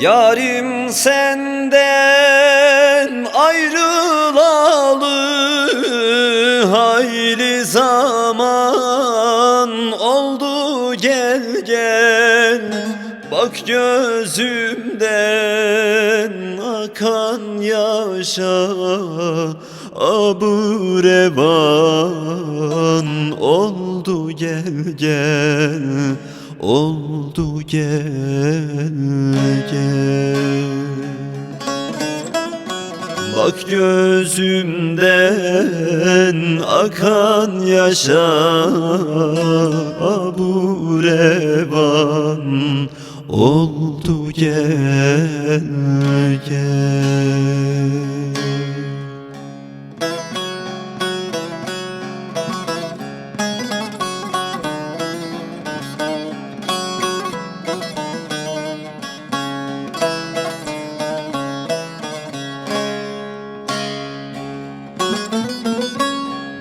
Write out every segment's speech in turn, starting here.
Yarim senden ayrılalı hayli zaman oldu gel gel. Bak gözümden akan yaşa Abu oldu gel gel Oldu gel gel. Bak gözümden akan yaşa Abu revan. Oldu gel gel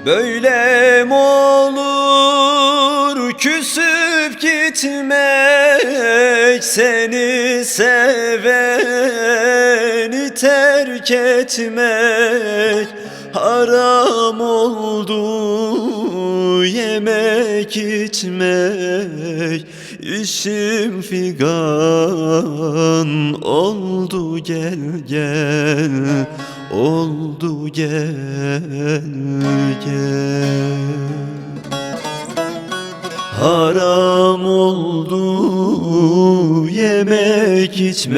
Böyle mi olur küsüp gitmek Seni seveni terk etmek Haram oldu yemek içmek İşim figan. Oldu gel gel Oldu gel gel. Haram oldu yemek içmek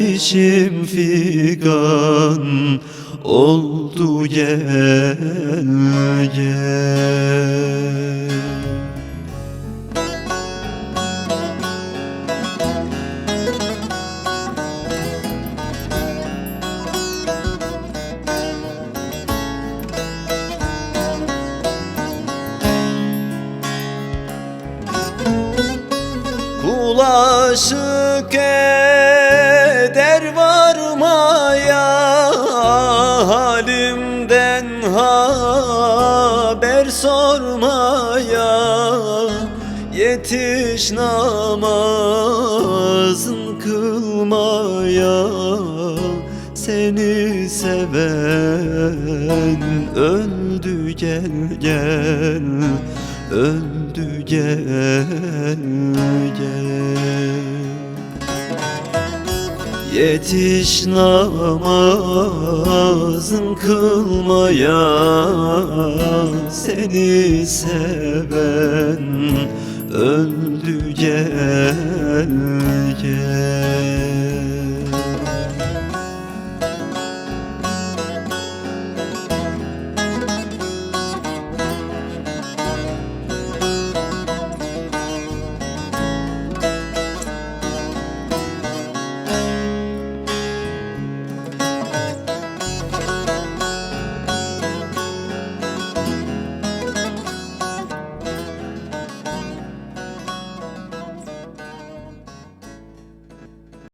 İçim figan oldu gel gel. Bulaşık eder Yetiş namazın kılmaya. Seni seven öldü gel gel. Öldü gel gel. Yetiş namazın kılmaya. Seni seven öldü gel gel